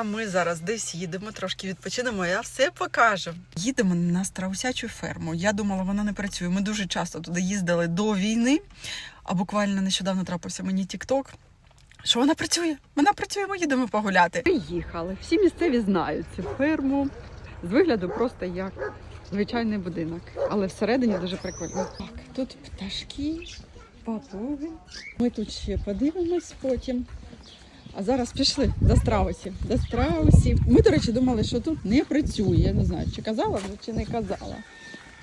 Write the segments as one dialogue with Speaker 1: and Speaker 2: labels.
Speaker 1: А ми зараз десь їдемо, трошки відпочинемо, я все покажу. Їдемо на страусячу ферму. Я думала, вона не працює. Ми дуже часто туди їздили до війни, а буквально нещодавно трапився мені Тік-Ток. Що вона працює? Вона працює, ми їдемо погуляти.
Speaker 2: Приїхали. Всі місцеві знають цю ферму. З вигляду просто як звичайний будинок. Але всередині дуже прикольно. Так, тут пташки, папуги. Ми тут ще подивимось потім. А зараз пішли до страусів. До страусів. Ми, до речі, думали, що тут не працює. Я не знаю, чи казала вже, чи не казала.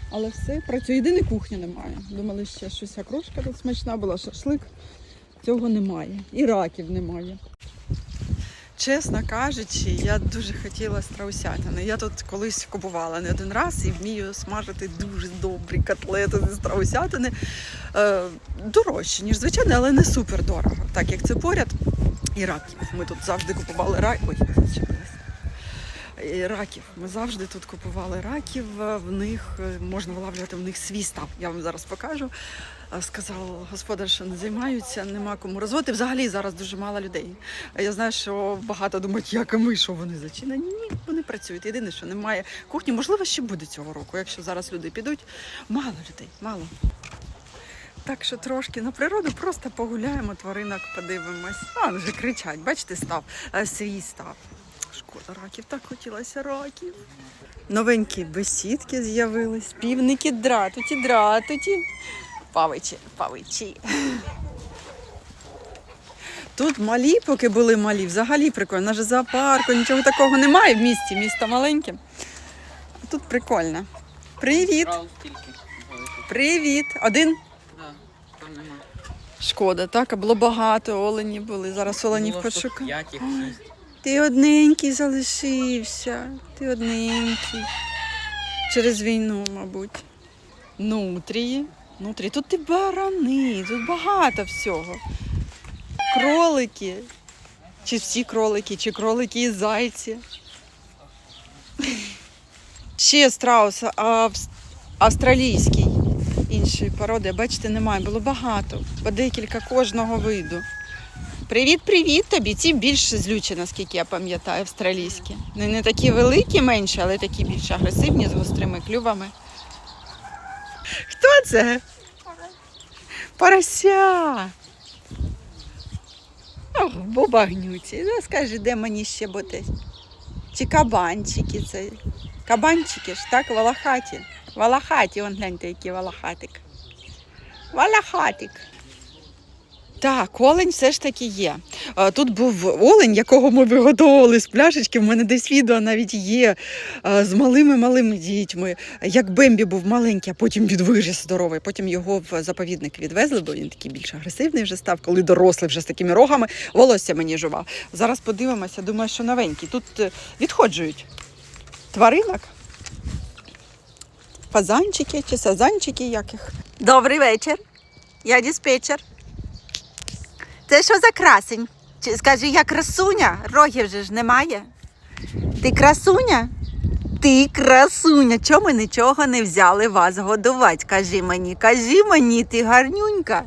Speaker 2: Але все працює. Єдине кухні немає. Думали, ще щось окрошка тут смачна була, шашлик. Цього немає. І раків немає.
Speaker 1: Чесно кажучи, я дуже хотіла страусятини. Я тут колись купувала не один раз і вмію смажити дуже добрі котлети зі страусятини. Е, дорожче, ніж звичайно, але не супер дорого. Так як це поряд. І раків. Ми тут завжди купували раків. Ой, зачепилась. Раків. Ми завжди тут купували раків. В них е, можна вилавлювати в них свій став. Я вам зараз покажу. Е, Сказав господар, що не займаються, нема кому розводити. Взагалі зараз дуже мало людей. Я знаю, що багато думають, як і ми, що вони зачинені. Ні, вони працюють. Єдине, що немає кухні. Можливо, ще буде цього року. Якщо зараз люди підуть, мало людей, мало. Так що трошки на природу просто погуляємо, тваринок подивимось. А, вже кричать, бачите, став е, свій став. Шкода раків, так хотілося раків. Новенькі бесідки з'явились, півники дратуті, дратуті. Павичі, павичі. Тут малі, поки були малі, взагалі прикольно. Наже зоопарку, нічого такого немає в місті. Місто маленьке. А тут прикольно. Привіт! Привіт! Один? Шкода, так, а було багато, олені були. Зараз оленів
Speaker 3: п'ять їх, шість.
Speaker 1: Ти одненький залишився. Ти одненький. Через війну, мабуть. Нутрії. Нутрії. Тут і барани, тут багато всього. Кролики. Чи всі кролики, чи кролики і зайці. Ще страус австралійський іншої породи. Бачите, немає. Було багато, по декілька кожного виду. Привіт, привіт тобі. Ці більш злючі, наскільки я пам'ятаю, австралійські. Не, не такі великі, менші, але такі більш агресивні з гострими клювами. Хто це? Порося. Ох, бобагнюці. Ну, скажи, де мені ще бути? Чи кабанчики це? Кабанчики ж, так, валахаті. Валахаті, вон гляньте, який валахатик. Валахатик. Так, олень все ж таки є. Е, Тут був олень, якого ми виготовили з пляшечки. В мене десь відео навіть є е, з малими-малими дітьми. Як Бембі був маленький, а потім він здоровий. Потім його в заповідник відвезли, бо він такий більш агресивний вже став, коли дорослий вже з такими рогами. Волосся мені жував. Зараз подивимося, думаю, що новенький. Тут е, відходжують тваринок. Фазанчики чи сазанчики яких. Добрий вечір. Я диспетчер. Це що за красень? Чи скажи, я красуня? Рогів же ж немає. Ти красуня? Ти красуня. Чому нічого не взяли вас годувати? Кажи мені, кажи мені, ти гарнюнька.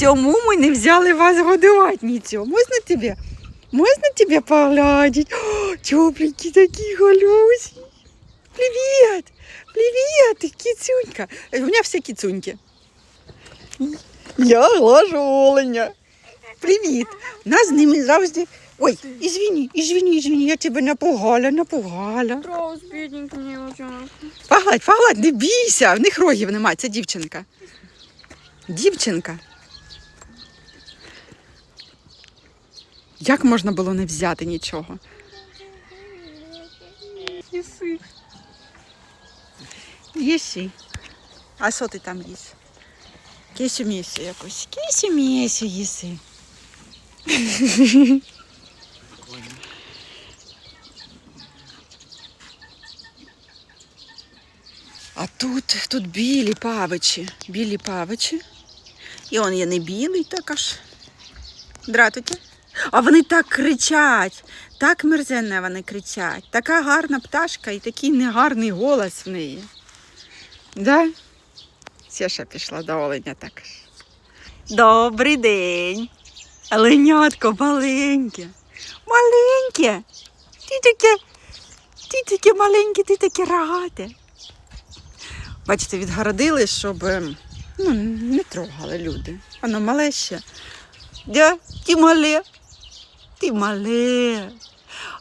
Speaker 1: Чому ми не взяли вас годувати нічого? Можна тебе? Можна тебе погладить? О, такі голюсі. Привіт! Привіт, кіцюнька. У мене всі кіцюньки. Я глажу оленя. Привіт. Нас з ними завжди. Ой, ізвіні, ізвіні, ізвіні, я тебе напугала, напугала.
Speaker 2: Страус, бідненький мені очонок.
Speaker 1: Погладь, погладь, не бійся, в них рогів немає, це дівчинка. Дівчинка. Як можна було не взяти нічого?
Speaker 2: Їси.
Speaker 1: Їси. А що ти там їш? Кисю місю якусь. Кисю місю їси. А тут, тут білі павичі. Білі павичі. І он є не білий також. Дратуйте. А вони так кричать, так мерзенне вони кричать. Така гарна пташка і такий негарний голос в неї. Да? Сєша пішла до оленя також. Добрий день. Оленятко маленьке. Маленьке. Ти таке, ти таке маленьке, ти таке рогате. Бачите, відгородили, щоб ем, ну, не трогали люди. Воно мале ще. Да, ти мале. Ти мале.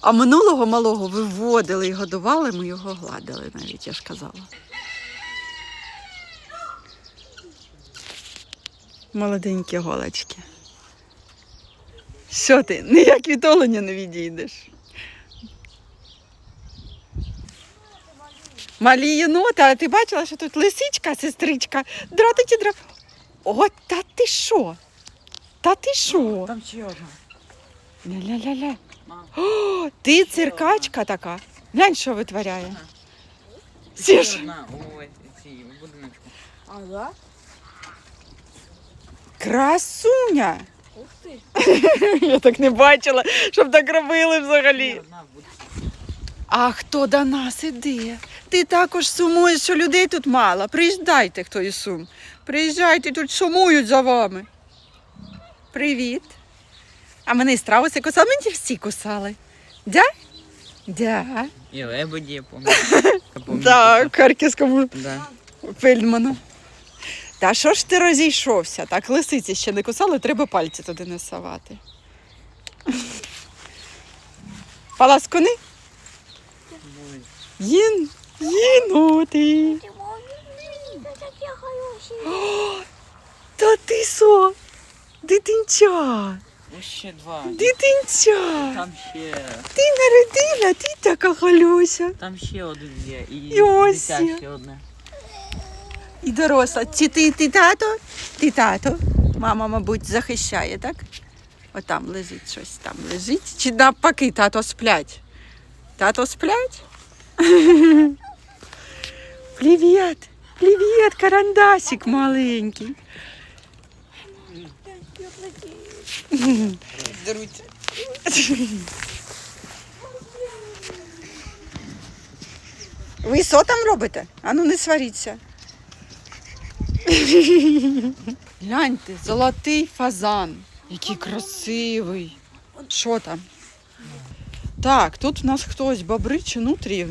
Speaker 1: А минулого малого виводили і годували, ми його гладили навіть, я ж казала. Молоденькі голочки. Що ти? Ніяк від оленя не відійдеш. Малі єнота, а ти бачила, що тут лисичка, сестричка, дратиті дра. О, та ти що? Та ти що?
Speaker 3: Там ще одна.
Speaker 1: Ля-ля-ля-ля.
Speaker 3: Мам.
Speaker 1: О, ти циркачка така. Глянь, що витворяє. Сіж.
Speaker 3: одна. Ой, ці в будиночку.
Speaker 4: Ага.
Speaker 1: Красуня.
Speaker 4: Ух ти.
Speaker 1: Я так не бачила, щоб так робили взагалі. А хто до нас іде? Ти також сумуєш, що людей тут мало. Приїжджайте, хто із сум. Приїжджайте, тут сумують за вами. Привіт. А мене і страуси кусали, мені всі кусали. Да? Да.
Speaker 3: І лебеді, я пам'ятаю.
Speaker 1: Так, харківському
Speaker 3: Да.
Speaker 1: Фельдману. Та що ж ти розійшовся? Так, лисиці ще не кусали, треба пальці туди не совати. Паласкуни? Їн, їноти. Та ти що? Дитинча,
Speaker 3: ще два.
Speaker 1: дитинча.
Speaker 3: Там ще.
Speaker 1: Ти народила, ти така халюся.
Speaker 3: Там ще один є. І
Speaker 1: І ось
Speaker 3: дитя ще одне.
Speaker 1: І доросла. Чи ти, ти тато? Ти тато. Мама, мабуть, захищає, так? Отам лежить щось там лежить. Чи навпаки, тато сплять? Тато сплять? Привіт! Привіт, карандасик маленький.
Speaker 3: Деруться.
Speaker 1: Ви що там робите? Ану не сваріться. Гляньте, золотий фазан. Який красивий. Що там? Так, тут в нас хтось бобри чи нутрі.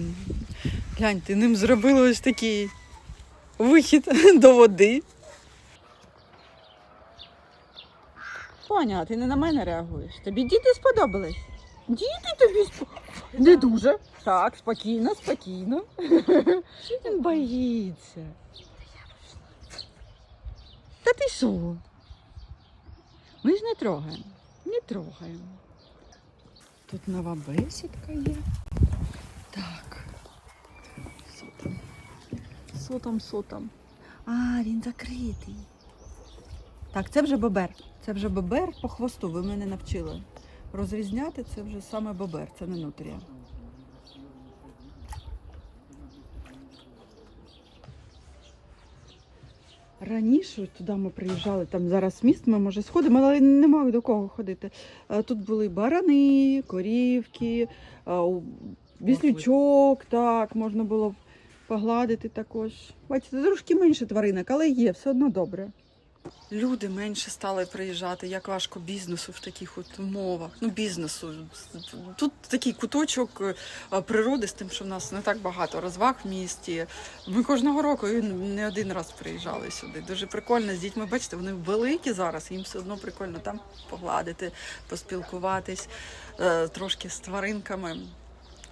Speaker 1: Гляньте, ним зробили ось такий вихід до води. Поня, ти не на мене реагуєш. Тобі діти сподобались? Діти тобі сподобались? Не дуже. Так, спокійно, спокійно. Він боїться. Та ти що? Ми ж не трогаємо. Не трогаємо. Тут нова бесідка є. Так. Що там? Що? А, він закритий. Так, це вже бобер. Це вже бобер по хвосту. Ви мене навчили. Розрізняти це вже саме бобер, це не нутрія. Раніше туди ми приїжджали, там зараз міст, ми може сходимо, але немає до кого ходити. Е, Тут були барани, корівки, е, віслючок, так, можна було погладити також. Бачите, трошки менше тваринок, але є, все одно добре. Люди менше стали приїжджати, як важко бізнесу в таких от умовах. Ну, бізнесу. Тут такий куточок е, природи з тим, що в нас не так багато розваг в місті. Ми кожного року не один раз приїжджали сюди. Дуже прикольно з дітьми. Бачите, вони великі зараз, їм все одно прикольно там погладити, поспілкуватись е, трошки з тваринками.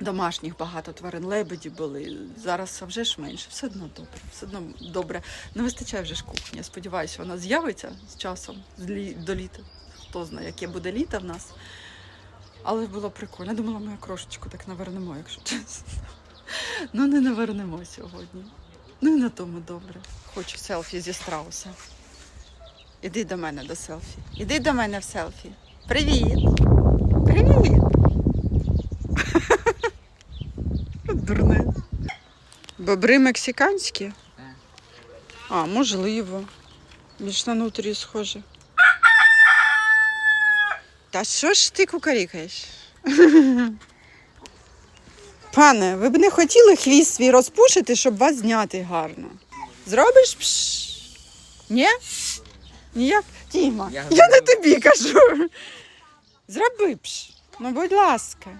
Speaker 1: Домашніх багато тварин, лебеді були. Зараз вже ж менше. Все одно добре. Все одно добре. Не вистачає вже ж кухні. Я сподіваюся, вона з'явиться з часом з лі- до літа. Хто знає, яке буде літо в нас. Але було прикольно. Я думала, ми крошечку так навернемо, якщо чесно. Ну, не навернемо сьогодні. Ну і на тому добре. Хочу селфі зі страуса. Іди до мене до селфі. Іди до мене в селфі. Привіт! Привіт! Бобри мексиканські? А, можливо. Більш на нутрі схоже. Та що ж ти кукарікаєш? Пане, ви б не хотіли хвіст свій розпушити, щоб вас зняти гарно. Зробиш пш? Ні? Ніяк? Тіма, я,
Speaker 3: Я
Speaker 1: не тобі кажу. Зроби пш. Ну, будь ласка.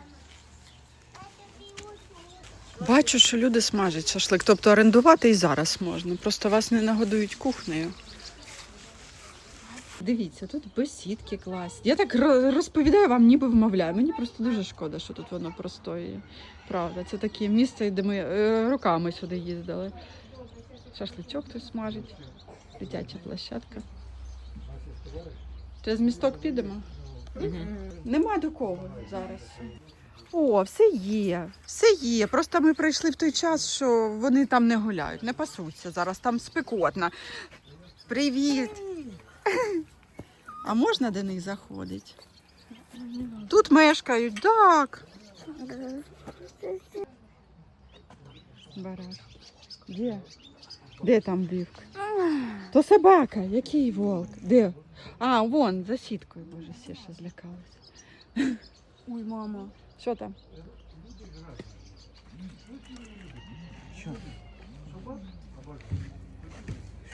Speaker 1: Бачу, що люди смажать шашлик. Тобто орендувати і зараз можна. Просто вас не нагодують кухнею.
Speaker 2: Дивіться, тут бесідки класні. Я так розповідаю вам, ніби вмовляю. Мені просто дуже шкода, що тут воно простоює. Правда, це таке місце, де ми е, роками сюди їздили. Шашличок тут смажить, дитяча площадка. Через місток підемо? Нема до кого зараз.
Speaker 1: О, все є, все є. Просто ми прийшли в той час, що вони там не гуляють, не пасуться зараз, там спекотно. Привіт! А можна до них заходити? Тут мешкають, так.
Speaker 2: Бараш. Де? Де там вівка? То собака, який волк? Де? А, вон, за сіткою, боже, ще злякалися.
Speaker 4: Ой, мама.
Speaker 2: Що там?
Speaker 3: Що?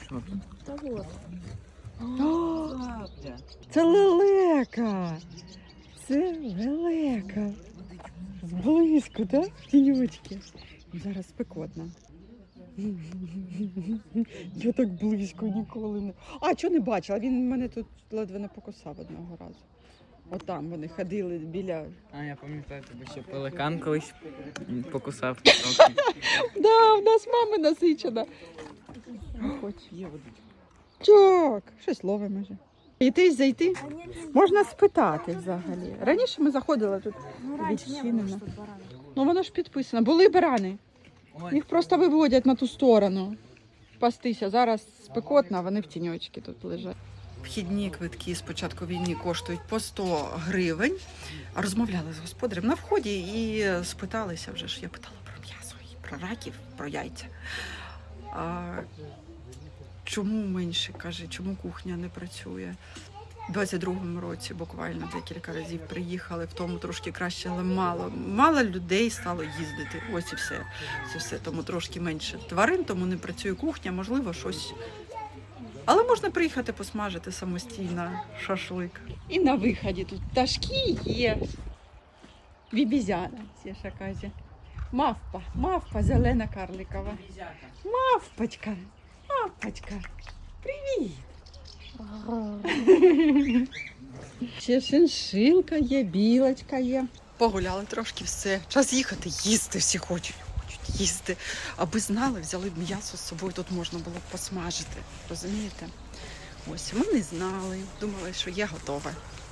Speaker 3: Що тут?
Speaker 4: Та вот.
Speaker 3: Правда.
Speaker 2: Це лелека. Це лелека. Зблизько, так? В тіньочки. Зараз спекотно. Я так близько ніколи не. А, чого не бачила? Він мене тут ледве не покусав одного разу. Отам вони ходили біля.
Speaker 3: А я пам'ятаю, тебе ще пеликан колись покусав.
Speaker 2: Да, в нас мама насичена. Хоч.
Speaker 3: Є водичка.
Speaker 2: Чок, щось ловимо вже. Йти зайти? Можна спитати взагалі. Раніше ми заходили тут.
Speaker 4: Ну,
Speaker 2: Відчинено. Ну воно ж підписано. Були барани. Їх просто виводять на ту сторону. Пастися. Зараз спекотно, вони в тіньочки тут лежать.
Speaker 1: Вхідні квитки з початку війни коштують по 100 гривень. Розмовляли з господарем на вході і спиталися вже ж. Я питала про м'ясо, і про раків, про яйця. А, чому менше? каже, чому кухня не працює? У 22-му році буквально декілька разів приїхали, в тому трошки краще, але мало. Мало людей стало їздити. Ось і все. Це все. Тому трошки менше тварин, тому не працює кухня, можливо, щось. Але можна приїхати посмажити самостійно шашлик.
Speaker 2: І на виході тут пташки є. Бібізяна, Сєша каже. Мавпа, мавпа зелена карликова. Мавпочка, мавпочка. Привіт. Ще шиншилка є, білочка є.
Speaker 1: Погуляли трошки все. Час їхати, їсти. Всі хочуть їсти. Аби знали, взяли б м'ясо з собою, тут можна було б посмажити. Розумієте? Ось ми не знали, думали, що є готове.